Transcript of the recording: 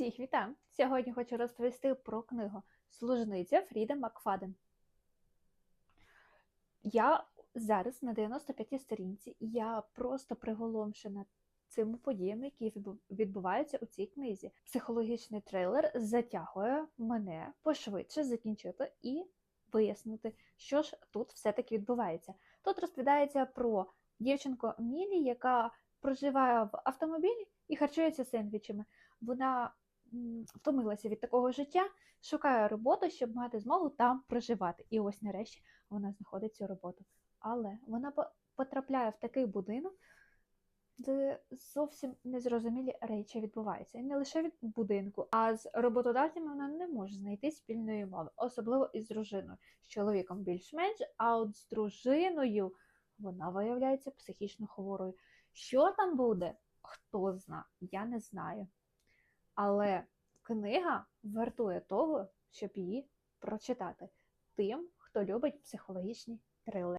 Всіх вітаю! Сьогодні хочу розповісти про книгу Служниця Фріда Макфаден. Я зараз на 95-й сторінці, і я просто приголомшена цими подіями, які відбуваються у цій книзі. Психологічний трейлер затягує мене пошвидше закінчити і вияснити, що ж тут все-таки відбувається. Тут розповідається про дівчинку Мілі, яка проживає в автомобілі і харчується сендвічами. Вона втомилася від такого життя, шукає роботу, щоб мати змогу там проживати. І ось нарешті вона знаходить цю роботу. Але вона потрапляє в такий будинок, де зовсім незрозумілі речі відбуваються. І не лише від будинку, а з роботодавцями вона не може знайти спільної мови, особливо із дружиною. З чоловіком більш-менш, а от з дружиною вона виявляється психічно хворою. Що там буде? Хто зна, я не знаю. Але книга вартує того, щоб її прочитати тим, хто любить психологічні трилери.